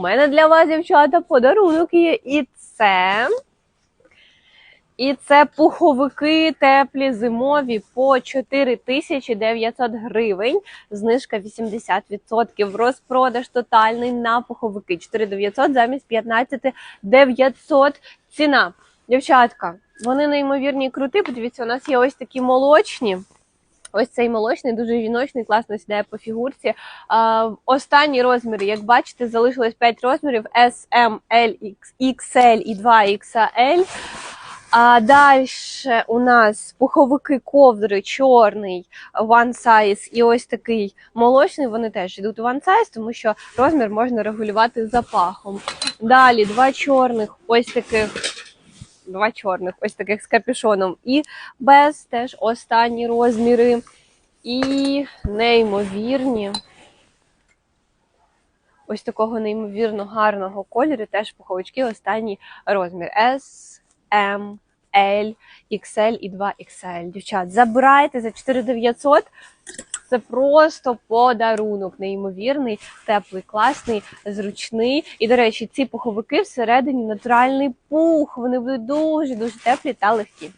У мене для вас, дівчата, подарунок є. І це. І це пуховики теплі зимові по 4900 гривень. Знижка 80%. Розпродаж тотальний на пуховики. 4900 замість 15900 ціна. Дівчатка, вони неймовірні і круті. Подивіться, у нас є ось такі молочні. Ось цей молочний, дуже жіночний, класно сідає по фігурці. А, останні розміри, як бачите, залишилось 5 розмірів: S, M, L, XL і 2XL. А далі у нас пуховики ковдри чорний one size і ось такий молочний. Вони теж йдуть one size, тому що розмір можна регулювати запахом. Далі два чорних, ось таких. Два чорних, ось таких з капюшоном, і без теж останні розміри. І неймовірні. Ось такого неймовірно гарного кольору, теж пуховички, останній розмір. S, M, L, XL і 2XL. Дівчат, забирайте за 4900. Це просто подарунок, неймовірний, теплий, класний, зручний. І, до речі, ці пуховики всередині натуральний пух. Вони будуть дуже дуже теплі та легкі.